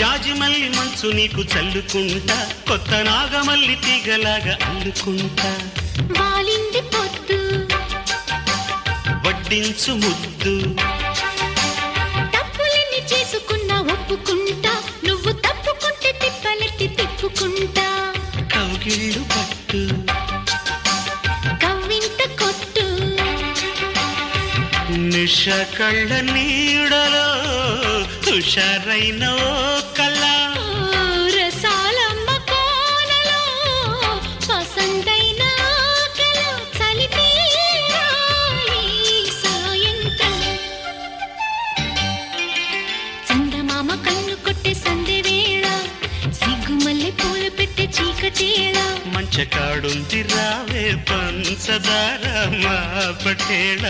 జాజిమల్లి మంచు నీకు చల్లుకుంటా కొత్త నాగమల్లి తీగలాగా అల్లుకుంటా. వాలింది పొద్దు వడ్డించు ముద్దు. తప్పులన్నీ చేసుకున్నా ఒప్పుకుంటా నువ్వు తప్పుకుంటే తిప్పలెత్తి తిప్పుకుంటా. కౌగిళ్ళు పట్టు. కవ్వింత కొట్టు. నిష కళ్ళ నీడలో హుషారైన ఓ కళ. రసాలమ్మ కోనలో పసందైన ఆకలో చలిపీరాయి సాయంత్రం. చందమామ కన్ను కొట్టే సందె వేళ సిగ్గుమల్లె పూలు పెట్టే చీకటేళ. మంచకాడుంది రావే పంచదార మా పటేళ.